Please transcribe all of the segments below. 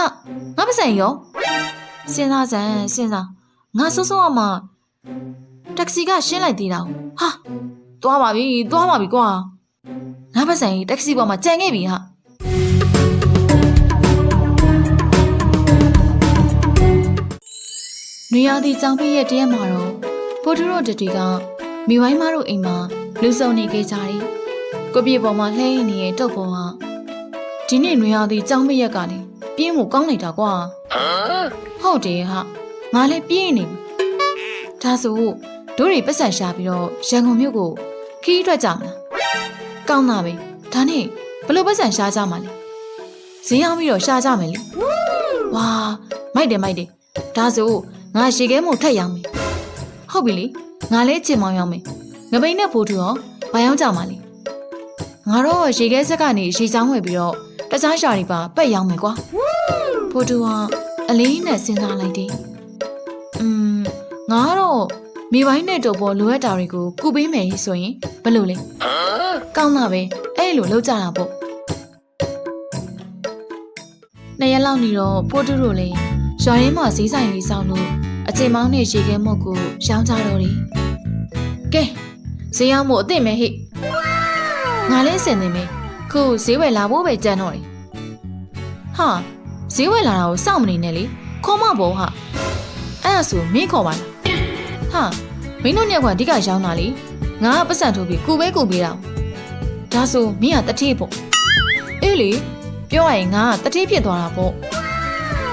ငါငါပစံရောစဉ်းစားစမ်းစဉ်းစားငါစိုးစိုးအမတက္ကစီကရှင်းလိုက်သေးတာဟာသွားပါပြီသွားပါပြီကွာငါပစံကြီးတက္ကစီပေါ်မှာကြံခဲ့ပြီဟာနွေရာသီကြောင်ပြည့်ရဲ့တရက်မှာတော့ဖိုထူရိုတတီကမိဝိုင်းမတို့အိမ်မှာလူစုံနေခဲ့ကြတယ်ကိုပြေပေါ်မှာလှဲနေတဲ့တုတ်ပေါ်ဟာဒီနေ့နွေရာသီကြောင်ပြည့်ရက်ကလေ ပြင်းမှုကောင်းလိုက်တာကွာဟုတ်တယ်ဟာငါလည်းပြင်းနေပြီဒါဆိုတို့တွေပတ်စံရှာပြီးတော့ရန်ကုန်မြို့ကိုခီးထွက်ကြမလားကောင်းတာပဲဒါနဲ့ဘယ်လိုပတ်စံရှာကြမှာလဲဈေးအောင်ပြီးတော့ရှာကြမယ်လေဝါမိုက်တယ်မိုက်တယ်ဒါဆိုငါရေခဲမို့ထက်ရောင်းမယ်ဟုတ်ပြီလေငါလည်းချင်မောင်းရောင်းမယ်ငပိန်နဲ့ဖိုးထူရောဘာရောင်းကြမှာလဲငါတော့ရေခဲဆက်ကနေရေချောင်းဝယ်ပြီးတော့တခြားရှာတွေပါပက်ရောင်းမယ်ကွာ ဖိုးထူကအလေးနဲ့စဉ်းစားလိုက်တယ်อืมငါကတော့မိပိုင်းနဲ့တော့ပေါ်လိုအပ်တာတွေကိုကုပေးမယ်ဆိုရင်ဘယ်လိုလဲကောင်းတာပဲအဲ့လိုလုပ်ကြတာပေါ့နှစ်ရက်လောက်နေတော့ပိုးတူတို့လည်းရွာရင်းမှာဈေးဆိုင်လေးဆောင်လို့အချိန်မောင်းနဲ့ရေခဲမုတ်ကိုရောင်းကြတော့တယ်ကဲဈေးရောက်မို့အစ်စ်မဲဟိငါလည်းအစင်နေမယ်ခုဈေးဝယ်လာဖို့ပဲကြံတော့တယ်ဟာ ဈေးဝယ်လာတာကိုစောင့်မနေနဲ့လေခေါ်မဘောဟာအဲ့ဒါဆိုမင်းခေါ်ပါလားဟာမင်းတို့ညက်ကဒီကရောင်းတာလေငါကပတ်စံထိုးပြီးကူပဲကူပေးတာဒါဆိုမင်းကတတိပေါ့အေးလေပြောရရင်ငါကတတိဖြစ်သွားတာပေါ့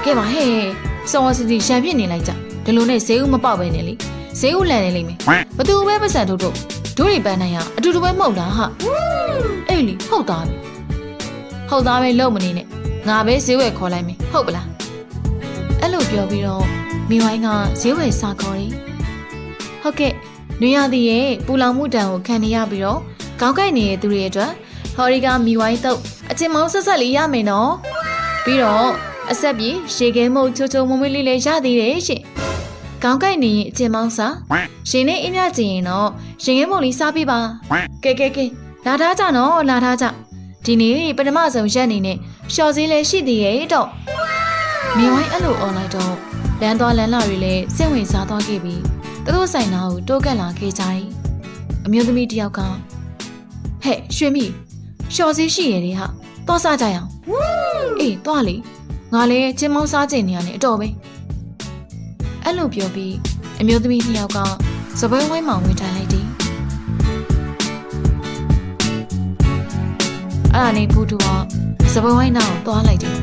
ကဲပါဟဲ့စောစီစီရှမ်းဖြစ်နေလိုက်ကြဒီလိုနဲ့ဈေးဥမပေါက်ပဲနဲ့လေဈေးဥလန်နေလိမ့်မယ်ဘသူပဲပတ်စံထိုးတို့ဒိုးတွေပန်းနိုင်ရအတူတူပဲမဟုတ်လားဟာအေးလေဟုတ်သားပဲဟုတ်သားပဲလုံမနေနဲ့ ငါပဲဈေးဝယ်ခေါ်လိုက်မယ်ဟုတ်ပလားအဲ့လိုပြောပြီးတော့မိဝိုင်းကဈေးဝယ်စာခေါ်တယ်ဟုတ်ကဲ့နွေရသည်ရဲ့ပူလောင်မှုတံကိုခံနေရပြီးတော့ကောင်းကိုက်နေတဲ့သူတွေအတွက်ဟော်ရီကမိဝိုင်းတော့အချင်းမောင်းဆက်ဆက်လေးရမယ်နော်ပြီးတော့အဆက်ပြေရေခဲမုတ်ချိုချိုမွေးမွေးလေးလည်းရသေးတယ်ရှင်ကောင်းကိုက်နေရင်အချင်းမောင်းစာရှင်နဲ့အင်းမြကျင်ရင်တော့ရှင်ခဲမုတ်လေးစားပြပါကဲကဲကဲလာထားကြနော်လာထားကြ ဒီနေ့ပထမဆုံးရက်အနေနဲ့ရှော့စည်းလည်းရှိသေးရဲ့တော့မိဝိုင်းအဲ့လိုអွန်လိုင်းတော့လမ်းသွားလမ်းလာတွေလည်းစိတ်ဝင်စားသွားခဲ့ပြီးသူတို့ဆိုင်နာကိုတိုးကပ်လာခဲ့ကြတယ်အမျိုးသမီးတစ်ယောက်ကဟဲ့ရွှေမိရှော့စည်းရှိရတဲ့ဟာသွားစားကြရအောင်အေးသွားလေငါလည်းချင်းမောင်းစားကျင်နေရတယ်အတော်ပဲအဲ့လိုပြောပြီးအမျိုးသမီးနှစ်ယောက်ကစပွဲဝိုင်းမှဝင်ထိုင်လိုက်တယ် အဲ့ဒါနဲ့ဖူတူကစပွဲဝိုင်းနောက်ကိုသွားလိုက်တယ်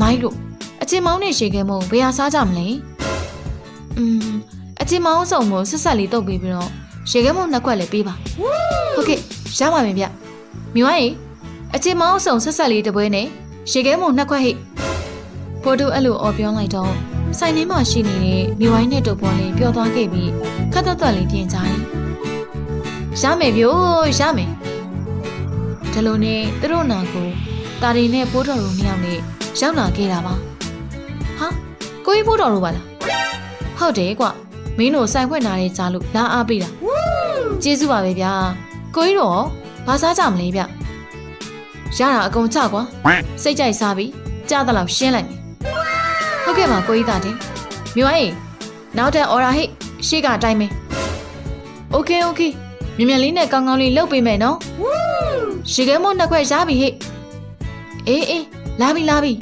မိုင်းတို့အချင်းမောင်းနဲ့ရှေခဲမုံဘယ်ဟာစားကြမလဲอืมအချင်းမောင်းစုံကိုဆက်ဆက်လေးတုပ်ပေးပြီးတော့ရှေခဲမုံနှစ်ခွက်လည်းပေးပါဟုတ်ကဲ့ရပါမယ်ဗျမြွားရေအချင်းမောင်းစုံဆက်ဆက်လေးတစ်ပွဲနဲ့ရှေခဲမုံနှစ်ခွက်ဟိဖိုတူအဲ့လိုអော်ပြောလိုက်တော့ဆိုင်ထဲမှာရှိနေတဲ့မြဝိုင်းနဲ့တုပ်ပေါ်လေးပျော်သွားခဲ့ပြီးခတ်သက်သက်လေးပြင်ကြတယ်ရမယ်ဗျို့ရမယ် ဒီလိုနဲ့သူတို့နာကိုတာရီနဲ့ပိုးတော်တို့နှစ်ယောက်နဲ့ရောက်လာခဲ့တာပါဟာကိုကြီးပိုးတော်တို့ပါလားဟုတ်တယ်ကွမင်းတို့ဆိုင်ခွင့်နာရဲကြားလို့လာအားပေးတာကျေးဇူးပါပဲဗျာကိုကြီးတော့ဘာစားကြမလဲဗျရတာအကုန်ချကွာစိတ်ကြိုက်စားပြီးကြားသလောက်ရှင်းလိုက်ဟုတ်ကဲ့ပါကိုကြီးသားတင်မြွိုင်းနောက်တဲ့ order ဟိတ်ရှေ့ကတိုင်းမင်း okay okay မြန်မြန်လေးနဲ့ကောင်းကောင်းလေးလုပ်ပေးမယ်နော် ရေခဲမို့နှစ်ခွက်ရပြီဟိအေးအေးလာပြီလာပြီ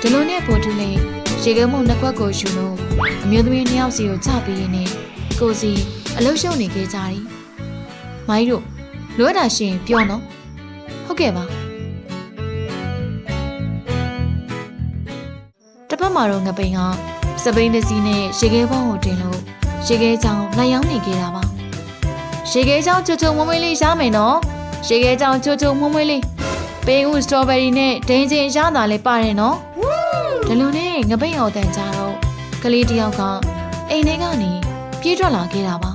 ဒီလိုနဲ့ပေါ်တူလေးရေခဲမို့နှစ်ခွက်ကိုယူလို့အမျိုးသမီးနှစ်ယောက်စီကိုချပေးရင်းနဲ့ကိုစီအလုရှုံနေခဲ့ကြတယ်မိုင်းတို့လိုအပ်တာရှိရင်ပြောနော်ဟုတ်ကဲ့ပါတစ်ဖက်မှာတော့ငပိန်ကစပိန်တစ်စီးနဲ့ရေခဲပေါင်းကိုတင်လို့ရေခဲချောင်းလက်ရောက်နေခဲ့တာပါရေခဲချောင်းချွတ်ချွတ်မွေးမွေးလေးရမယ်နော် ရေခဲချောင်းချွတ်ချွတ်မွေးမွေးလေးပေးဦးစတော်ဘယ်ရီနဲ့ဒိန်ချင်ရတာလေးပါတယ်နော်ဒီလိုနဲ့ငပိန်အောင်တန်ကြတော့ကလေးတယောက်ကအိမ်ထဲကနေပြေးထွက်လာခဲ့တာပါ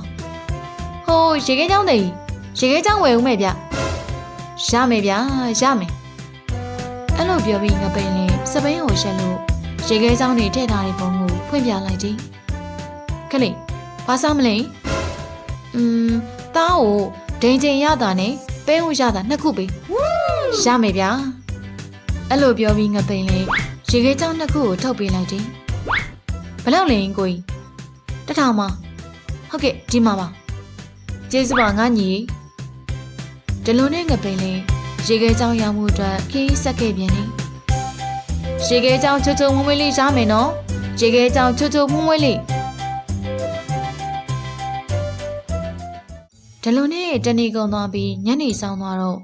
ဟိုးရေခဲချောင်းတည်းရေခဲချောင်းဝယ်ဦးမယ်ဗျရမယ်ဗျာရမယ်အဲ့လိုပြောပြီးငပိန်လေးစပိန်ကိုရှက်လို့ရေခဲချောင်းတွေထည့်ထားတဲ့ပုံကိုဖွင့်ပြလိုက်သည်ခလေးဘာစားမလဲอืมသားကိုဒိန်ချင်ရတာနဲ့ ပဲဦးရတာနှစ်ခုပေးရမယ်ဗျာအဲ့လိုပြောပြီးငပိန်လေးရေခဲကြောင်းနှစ်ခုကိုထုတ်ပေးလိုက်တယ်ဘယ်လောက်လဲကိုကြီးတစ်ထောင်ပါဟုတ်ကဲ့ဒီမှာပါကျေးဇူးပါငါညီဒီလိုနဲ့ငပိန်လေးရေခဲကြောင်းရောင်းမှုအတွက်ခီးဆက်ခဲ့ပြန်တယ်ရေခဲကြောင်းချွတ်ချွတ်မွေးမွေးလေးရမယ်နော်ရေခဲကြောင်းချွတ်ချွတ်မွေးမွေးလေး ဒီလိုနဲ့တနေကုန်သွားပြီးညနေဆောင်သွားတော့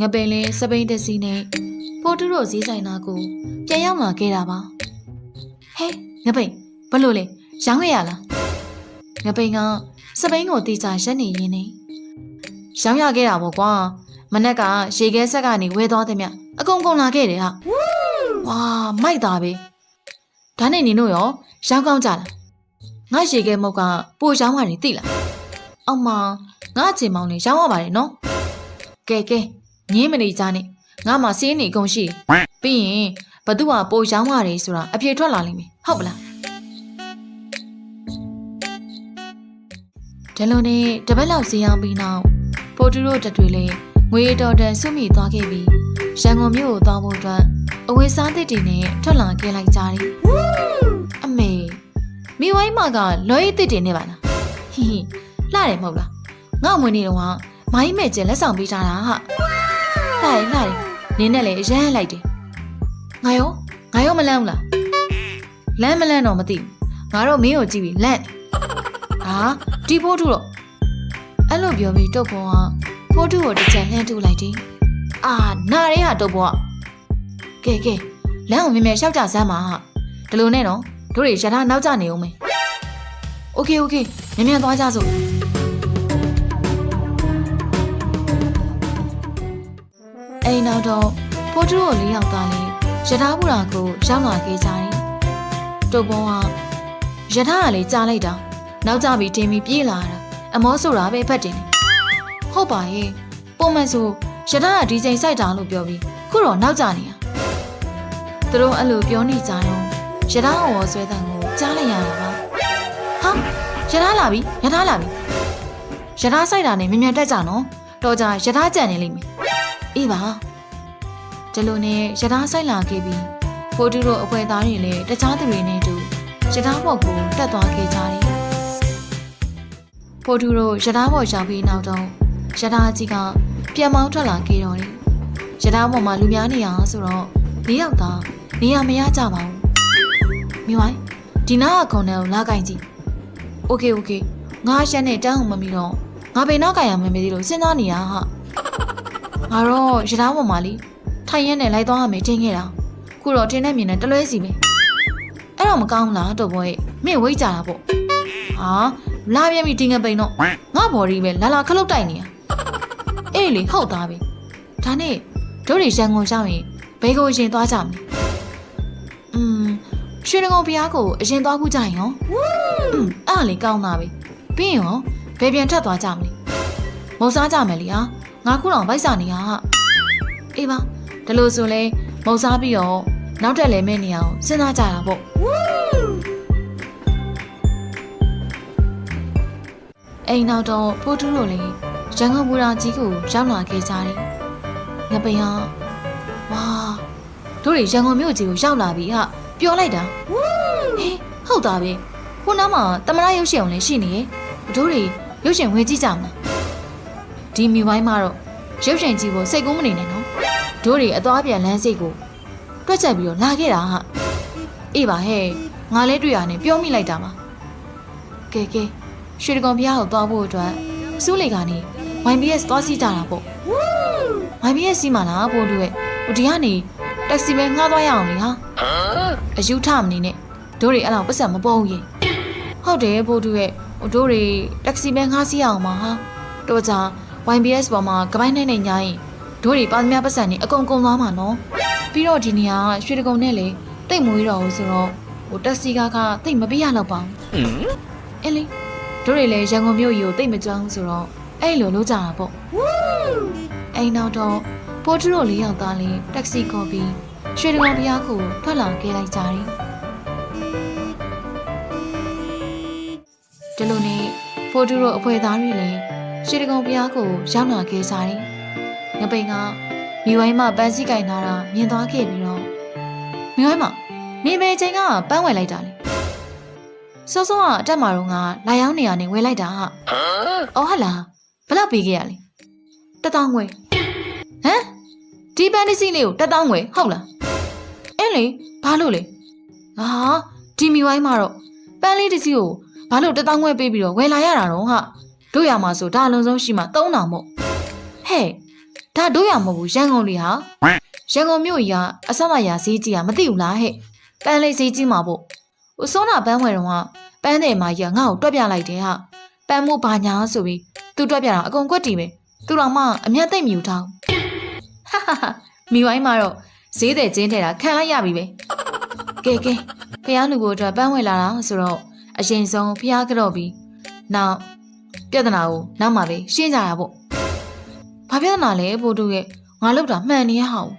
ငပိန်လေးစပိန်တစီနဲ့ပိုတူတို့ဈေးဆိုင်သားကိုပြန်ရောက်လာခဲ့တာပါဟဲငပိန်ဘလို့လဲရောင်းရရလားငပိန်ကစပိန်ကိုတီချာရက်နေရင်းနေရောင်းရခဲ့တာပေါ့ကွာမနက်ကရေခဲဆက်ကနေဝဲသွားတယ်မြအကုန်ကုန်လာခဲ့တယ်ဟာဝါမိုက်တာပဲဒါနဲ့နင်တို့ရောရောင်းကောင်းကြလားငါရေခဲမုတ်ကပိုရောင်းမှနေသိလား အောက်မှာငါအချိန်မောင်းနေရောင်းရပါတယ်နော်ကဲကဲငင်းမနေကြနဲ့ငါမှစီးနေအကုန်ရှိတယ်ပြီးရင်ဘသူကပိုရောင်းရတယ်ဆိုတာအပြေထွက်လာလိမ့်မယ်ဟုတ်ပလားဒီလိုနဲ့တပတ်လောက်စီးအောင်ပြီးနောက်ပိုတူတို့တက်တွေလည်းငွေတော်တန်ဆွမိသွားခဲ့ပြီးရန်ကုန်မြို့ကိုသွားဖို့အတွက်အဝေးစားသစ်တွေနဲ့ထွက်လာခဲ့လိုက်ကြတယ်အမေမိဝိုင်းမကလော်ရီသစ်တွေနဲ့ပါလားဟိဟိ လှတယ်မဟုတ်လားငါ့ဝင်နေတော့ကမိုင်းမဲ့ကျင်လက်ဆောင်ပေးထားတာဟာလှတယ်လှတယ်နင်းနဲ့လည်းရမ်းလိုက်တယ်ငါရောငါရောမလန့်ဘူးလားလန့်မလန့်တော့မသိဘူးငါတော့မင်းကိုကြည့်ပြီးလန့်ဟာဒီဖို့ထုတော့အဲ့လိုပြောပြီးတုတ်ပေါ်ကဖိုးထုကိုတစ်ချက်လှမ်းတူလိုက်တယ်အာနာရဲဟာတုတ်ပေါ်ကကဲကဲလမ်းကိုမြင်မြင်ရှောက်ကြစမ်းပါဟာဒီလိုနဲ့နော်တို့တွေရထားနောက်ကျနေအောင်မယ်โอเคโอเคမြင်မြင်သွားကြစို့ အိမ်နောက်တော့ဖိုးထုကိုလေးယောက်သားလေးရထားပူရာကိုရောက်လာခဲ့ကြတယ်တုတ်ပေါ်ကရထားကလေးကြားလိုက်တာနောက်ကျပြီးတင်းပြီးပြေးလာတာအမောဆိုတာပဲဖတ်တင်တယ်ဟုတ်ပါရဲ့ပုံမှန်ဆိုရထားကဒီချိန်စိုက်တာလို့ပြောပြီးခုတော့နောက်ကျနေတာသူတို့အဲ့လိုပြောနေကြတော့ရထားဟောဆွဲတဲ့ကိုကြားလိုက်ရတာပါဟာရထားလာပြီရထားလာပြီရထားစိုက်တာနဲ့မြင်မြန်တက်ကြနော်တော်ကြရထားကြံနေလိမ့်မယ် အေးပါဒီလိုနဲ့ရထားဆိုင်လာခဲ့ပြီးဖိုးတူတို့အဖွဲသားတွေလည်းတခြားသူတွေနဲ့အတူရထားဘောက်ကိုတက်သွားခဲ့ကြတယ်ဖိုးတူတို့ရထားဘောက်ရောက်ပြီးနောက်တော့ရထားကြီးကပြန်မောင်းထွက်လာခဲ့တော့တယ်ရထားဘောက်မှာလူများနေအောင်ဆိုတော့၄ယောက်သားနေရာမရကြပါဘူးမိဝိုင်းဒီနားကခုံတယ်ကိုလာကင်ကြည့်โอเคโอเคငါရှက်နဲ့တန်းအောင်မမီတော့ငါဘယ်နောက်ကင်ရမမေးသေးလို့စဉ်းစားနေရဟာ ငါတော့ရထားပေါ်မှာလေထိုင်ရက်နဲ့လိုက်သွားရမယ်တင်းခဲ့တာခုတော့တင်းနဲ့မြင်နဲ့တလွဲစီပဲအဲ့တော့မကောင်းလားတော့ဘွဲမင်းဝိတ်ကြတာပေါ့ဟာလာပြန်ပြီတင်းငပိန်တော့ငါဘော်ဒီပဲလာလာခလုတ်တိုက်နေတာအေးလေဟုတ်သားပြီဒါနဲ့တို့တွေရန်ကုန်ရောက်ရင်ဘယ်ကိုရင်သွားကြမလဲอืมရွှေငုံဘုရားကိုအရင်သွားခုကြရင်ရောအဲ့လေကောင်းတာပဲပြီးရင်ရောဘယ်ပြန်ထပ်သွားကြမလဲမုံစားကြမယ်လေဟာ ငါခုတော့ဗိုက်စာနေရဟာအေးပါဒါလို့ဆိုလဲမုံစားပြီးတော့နောက်တက်လဲမဲ့နေအောင်စဉ်းစားကြတာပေါ့အိမ်နောက်တော့ဖိုးတူးတို့လည်းရန်ကုန်ဘူရာကြီးကိုရောက်လာခဲ့ကြတယ်ငပိန်ဟာဝါတို့တွေရန်ကုန်မြို့ကြီးကိုရောက်လာပြီဟာပြောလိုက်တာဟေးဟုတ်တာပဲခုနမှာတမရရုပ်ရှင်အောင်လည်းရှိနေရဲ့တို့တွေရုပ်ရှင်ဝင်ကြည့်ကြမလား ဒီမြူပိုင်းမှာတော့ရုပ်ရှင်ကြည့်ဖို့စိတ်ကူးမနေနဲ့နော်တို့တွေအသွားပြန်လမ်းစိတ်ကိုတွက်ချက်ပြီးတော့လာခဲ့တာဟာအေးပါဟဲ့ငါလည်းတွေ့ရနေပြောမိလိုက်တာပါကဲကဲရွှေတကုံဘုရားကိုသွားဖို့အတွက်စူးလေကနေ YBS သွားစီးကြတာပေါ့ YBS စီးမှာလားပို့တို့ရဲ့ဟိုဒီကနေတက်ဆီပဲငှားသွားရအောင်လေဟာအယူထမနေနဲ့တို့တွေအဲ့လောက်ပတ်စံမပေါ်ဘူးရင်ဟုတ်တယ်ပို့တို့ရဲ့ဟိုတို့တွေတက်ဆီပဲငှားစီးအောင်ပါဟာတော့ကြ YBS ပေါ်မှာကပိုင်းနဲ့နဲ့ညာရင်တို့တွေပါသမျှပတ်စံနေအကုန်ကုန်သွားမှာနော်ပြီးတော့ဒီနေရာကရွှေတကုံနဲ့လေတိတ်မွေးတော့ဘူးဆိုတော့ဟိုတက်ဆီကားကတိတ်မပေးရတော့ပါဘူးအဲ့လေတို့တွေလည်းရန်ကုန်မြို့ကြီးကိုတိတ်မကြောက်ဘူးဆိုတော့အဲ့လိုလုပ်ကြတာပေါ့အိမ်နောက်တော့ပိုးထူတို့လေးယောက်သားလေးတက်ဆီခေါ်ပြီးရွှေတကုံတရားကိုထွက်လာခဲ့လိုက်ကြတယ်ဒီလိုနဲ့ပိုးထူတို့အဖွဲသားတွေလည်း ရွှေတကုံဘုရားကိုရောက်လာခဲ့ကြတယ်ငပိန်ကမိဝိုင်းမှပန်းစည်းကင်ထားတာမြင်သွားခဲ့ပြီးတော့မိဝိုင်းမမင်းပဲချိန်ကပန်းဝယ်လိုက်တာလေစောစောကအတက်မာတော့ငါလာရောက်နေရနေဝယ်လိုက်တာဟာအော်ဟတ်လားဘယ်လောက်ပေးခဲ့ရလဲတစ်တောင်းငွေဟမ်ဒီပန်းတစ်စီးလေးကိုတစ်တောင်းငွေဟုတ်လားအင်းလေဘာလို့လဲဟာဒီမိဝိုင်းမှာတော့ပန်းလေးတစ်စီးကိုဘာလို့တစ်တောင်းငွေပေးပြီးတော့ဝယ်လာရတာတော့ဟာ တို့ရမှာဆိုဒါအလုံးစုံရှိမှသုံးတောင်မို့ဟဲ့ဒါတို့ရမဟုတ်ဘူးရန်ကုန်လေးဟာရန်ကုန်မြို့ကြီးကအဆမရဈေးကြီးอ่ะမသိဘူးလားဟဲ့ပန်းလေးဈေးကြီးမှာပေါ့ဟိုစောနာပန်းဝယ်တော့ကပန်းတယ်မကြီးကငါ့ကိုတွက်ပြလိုက်တယ်ဟာပန်းမို့ဘာညာဆိုပြီးသူတွက်ပြတာအကုန်ကွက်တီပဲသူတော်မှအမျက်သိမ့်မြူထားဟာဟာဟာမိဝိုင်းမှာတော့ဈေးတယ်ကျင်းထဲတာခံလိုက်ရပြီပဲကဲကဲဖះလူကိုအတွက်ပန်းဝယ်လာတာဆိုတော့အရင်ဆုံးဖះကြော့ပြီးနောက် ပြဿနာကိုနောက်မှပဲရှင်းကြတာပေါ့ဘာပြဿနာလဲဘို့တို့ရဲ့ငါလောက်တာမှန်နေရဟောက်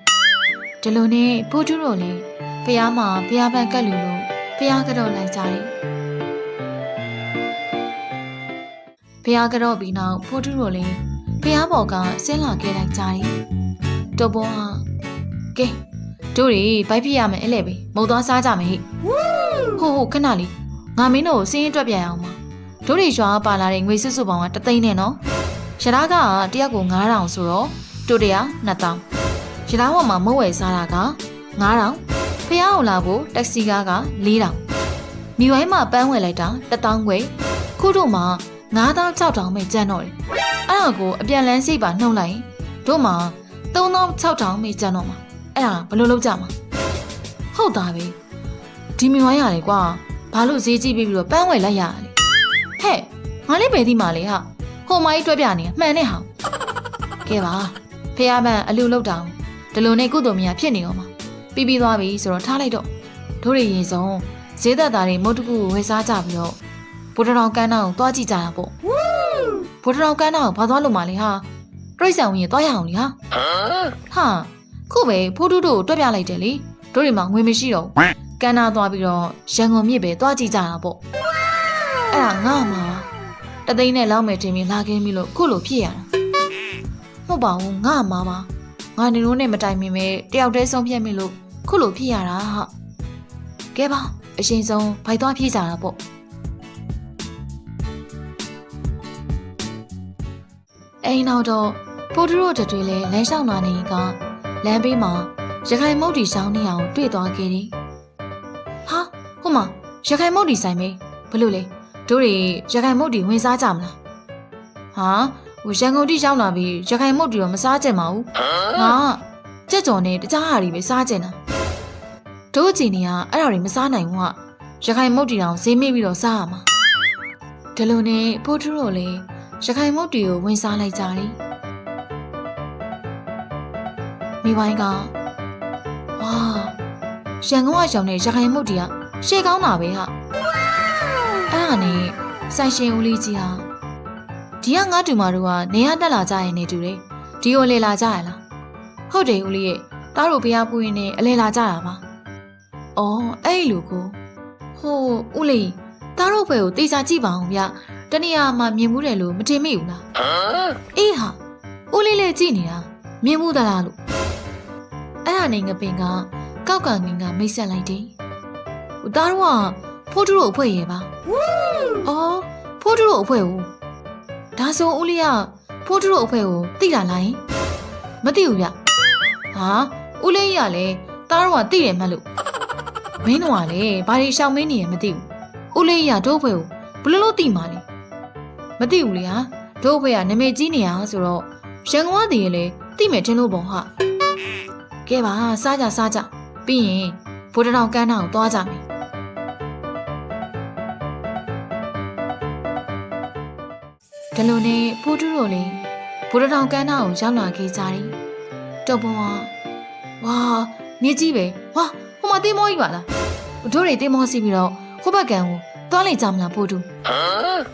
ဒီလိုနဲ့ဖိုးတူးတို့လေဖះမှာဖះပန်းကတ်လူလို့ဖះကတော့လိုက်ကြတယ်ဖះကတော့ပြီးနောက်ဖိုးတူးတို့လေဖះဘော်ကဆင်းလာခဲ့လိုက်ကြတယ်တော့ဘောဟာကဲတို့တွေဘိုက်ပြရမယ်အဲ့လေပဲမုတ်သွားစားကြမယ်ဟိဟိုဟိုခဏလေးငါမင်းတို့ကိုစင်းရင်တွက်ပြရအောင်ပါ တို့တွေရွာပါလာတဲ့ငွေစွစုပေါင်းကတသိန်းနဲ့နော်ရထားကတရက်ကို9000ဆိုတော့တို့တရား2000ရထားပေါ်မှာမုတ်ဝယ်စားတာက9000ဖះအောင်လာဖို့တက္ကစီကားက4000မိဝိုင်းမှာပန်းဝယ်လိုက်တာ1000ခွဲခုတို့မှာ9000 6000ပဲကျန်တော့တယ်အဲ့ဒါကိုအပြန်လန်းစိတ်ပါနှုတ်လိုက်ရင်တို့မှာ3000 6000ပဲကျန်တော့မှာအဲ့ဒါဘယ်လိုလုပ်ကြမှာဟုတ်တာပဲဒီမိဝိုင်းရတယ်ကွာဘာလို့ဈေးကြီးပြီးပြီးတော့ပန်းဝယ်လိုက်ရလဲ ဟဲ့ငါလေးပဲဒီမှာလေဟာဟိုမကြီးတွက်ပြနေမှန်နဲ့ဟာကဲပါဖះပန်းအလူလောက်တောင်ဒီလိုနဲ့ကုသိုလ်မရဖြစ်နေရောမှာပြီးပြီးသွားပြီဆိုတော့ထားလိုက်တော့တို့ရရင်ဆုံးဈေးသက်သားတွေမုတ်တကူကိုဝယ်စားကြပြီးတော့ဘုဒ္ဓတော်ကန်းတော်ကိုသွားကြည့်ကြတာပေါ့ဘုဒ္ဓတော်ကန်းတော်ကိုဘာသွားလို့မှလဲဟာပြိဿံဝင်ရင်သွားရအောင်လေဟာဟာခုပဲဖိုးတူးတို့ကိုတွက်ပြလိုက်တယ်လေတို့တွေမှာငွေမရှိတော့ဘူးကန်းနာသွားပြီးတော့ရန်ကုန်မြစ်ပဲသွားကြည့်ကြတာပေါ့ အဲ့ဒါငါ့မှာတသိန်းနဲ့လောက်မယ်တင်ပြီးလာခင်းပြီလို့ခုလိုဖြစ်ရတာမဟုတ်ပါဘူးငါ့မှာပါငါနေလို့နဲ့မတိုင်မင်ပဲတယောက်တည်းဆုံးဖြတ်မိလို့ခုလိုဖြစ်ရတာဟာကဲပါအရှင်ဆုံးဘိုက်သွားပြေးကြတာပေါ့အိမ်နောက်တော့ဖိုးထရို့တတွေလဲလမ်းလျှောက်လာနေကလမ်းဘေးမှာရခိုင်မုတ်တီရှောင်းနေအောင်တွေ့သွားခဲ့တယ်ဟာဟိုမှာရခိုင်မုတ်တီဆိုင်မေးဘလို့လဲ တို့တွေရခိုင်မုတ်တီဝင်စားကြမလားဟာဟိုရန်ကုန်တိရောက်လာပြီးရခိုင်မုတ်တီတော့မစားကြင်ပါဘူးငါကြက်ကြော်နဲ့တခြားဟာတွေပဲစားကျင်တာတို့အချင်းတွေကအဲ့ဒါတွေမစားနိုင်ဘူးကရခိုင်မုတ်တီတောင်ဈေးမိပြီးတော့စားရမှာဒီလိုနဲ့ဖိုးထူးတို့လည်းရခိုင်မုတ်တီကိုဝင်စားလိုက်ကြတယ်မိဝိုင်းကဝါရန်ကုန်ကရောင်တဲ့ရခိုင်မုတ်တီကရှေ့ကောင်းတာပဲဟာ အဲ့ဒါနဲ့ဆိုင်ရှင်ဦးလေးကြီးဟာဒီကငါတူမတို့ကနေရတက်လာကြရင်နေတူတယ်ဒီကိုလေလာကြရလားဟုတ်တယ်ဦးလေးရဲ့တားတို့ဘုရားပူရင်နဲ့အလဲလာကြတာပါ။အော်အဲ့လိုကိုဟိုဦးလေးတားတို့ဘွယ်ကိုတေချာကြည့်ပါအောင်ဗျ။တနေ့ကမှမြင်မှုတယ်လို့မထင်မိဘူးလား။အေးဟာဦးလေးလေးကြည့်နေတာမြင်မှုသလားလို့အဲ့ဒါနဲ့ငပင်ကကောက်ကငင်ကမိတ်ဆက်လိုက်တယ်။ဟိုတားတို့ကဖိုးတူတို့အဖွဲရဲ့ပါ။ အော်ဖိုးတူတို့အဖွဲကိုဒါဆိုဦးလေးကဖိုးတူတို့အဖွဲကိုသိတာလားယင်မသိဘူးဗျ။ဟာဦးလေးကြီးကလည်းတားတော့ကသိတယ်မှတ်လို့မင်းတို့ကလည်းဘာတွေရှောင်မင်းနေရမသိဘူးဦးလေးကြီးကတို့ဘွယ်ကိုဘလို့လို့သိမှလဲမသိဘူးလေဟာတို့ဘွယ်ကနာမည်ကြီးနေရဆိုတော့ရန်ကုန်ကတည်းကလည်းသိမယ်ထင်လို့ပေါ့ဟာကဲပါစားကြစားကြပြီးရင်ဘိုးတောင်ကန်းတောင်သွားကြမယ် ဒီလိုနဲ့ဖိုးတူးတို့လည်းဘိုးတောင်ကန်းတောင်ရောက်လာခဲ့ကြတယ်တော့ဘုံကဝါမြစ်ကြီးပဲဝါဟိုမှာတင်းမောကြီးပါလားတို့တွေတင်းမောစီပြီးတော့ဟိုဘက်ကန်ကိုသွားလိုက်ကြမလားဖိုးတူ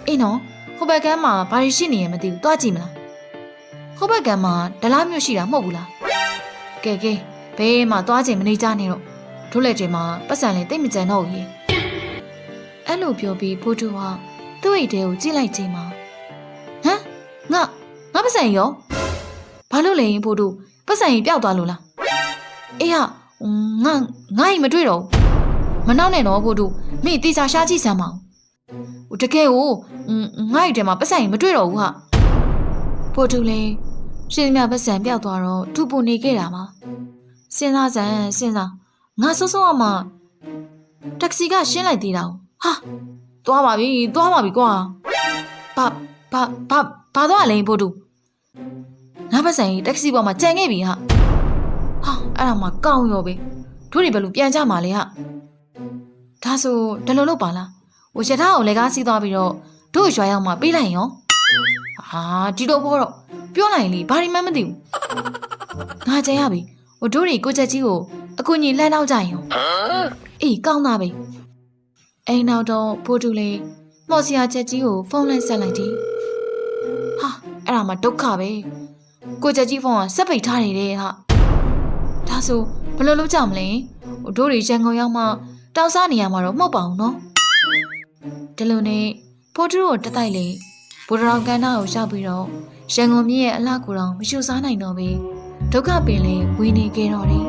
အေးနော်ဟိုဘက်ကန်မှာဘာတွေရှိနေရမသိဘူးသွားကြည့်မလားဟိုဘက်ကန်မှာဒလားမျိုးရှိတာမဟုတ်ဘူးလားကဲကဲဘေးမှာသွားခြင်းမနေကြနဲ့တော့တို့လက်တွေမှာပတ်စံလေးတိတ်မကြံတော့ဘူးကြီးအဲ့လိုပြောပြီးဖိုးတူကသူ့အိတ်တဲကိုကြည့်လိုက်ခြင်းမှာဟမ် ငါငါပတ်စံရောဘာလို့လဲရင်ဖိုးတူပတ်စံရင်ပျောက်သွားလို့လားအေးဟာဟွန်းငါငါ့အိမ်မတွေ့တော့ဘူးမနောက်နဲ့တော့ဖို့တို့မိတေချာရှားကြည့်စမ်းပါဦးဟိုတကယ်ကိုဟွန်းငါ့အိမ်ထဲမှာပတ်စံအိမ်မတွေ့တော့ဘူးဟာဖို့တို့လည်းရှင်မြပတ်စံပြောက်သွားတော့သူ့ပုံနေခဲ့တာပါစဉ်းစားစမ်းစဉ်းစားငါစိုးစိုးအမတက္ကစီကရှင်းလိုက်သေးတာဟာသွားပါပြီသွားပါပြီကွာဘာ ဘာဘာဘာတော့လဲဖို့တို့ငါပတ်စံကြီးတက္ကစီပေါ်မှာကြံခဲ့ပြီဟာဟာအဲ့ဒါမှကောင်းရောပဲတို့တွေဘယ်လိုပြန်ကြမှာလဲဟာဒါဆိုဒီလိုလုပ်ပါလားဟိုရထားကိုလည်းကားစီးသွားပြီးတော့တို့ရွာရောက်မှပေးလိုက်ရောဟာဒီတော့ဘောတော့ပြောလိုက်ရင်လေဘာဒီမှမသိဘူးငါကြံရပြီဟိုတို့တွေကိုချက်ကြီးကိုအကူကြီးလှမ်းတော့ကြရင်ရောအေးကောင်းသားပဲအိမ်နောက်တော့ဖိုးတူလေးမော်စီယာချက်ကြီးကိုဖုန်းလိုက်ဆက်လိုက်တယ်ဟာ အဲ့ဒါမှဒုက္ခပဲကိုချက်ကြီးဖုန်းကစက်ပိတ်ထားနေတယ်ဟာဒါဆိုဘယ်လိုလုပ်ကြမလဲဟိုတို့တွေရန်ကုန်ရောက်မှတောက်စားနေရမှာတော့မဟုတ်ပါဘူးနော်ဒီလိုနဲ့ဖိုးတူကိုတက်တိုက်လေဘိုဒရောင်ကန်နာကိုရောက်ပြီးတော့ရန်ကုန်မြို့ရဲ့အလှကိုတော့မရှုစားနိုင်တော့ပဲဒုက္ခပင်လေးဝေနေခဲ့တော့တယ်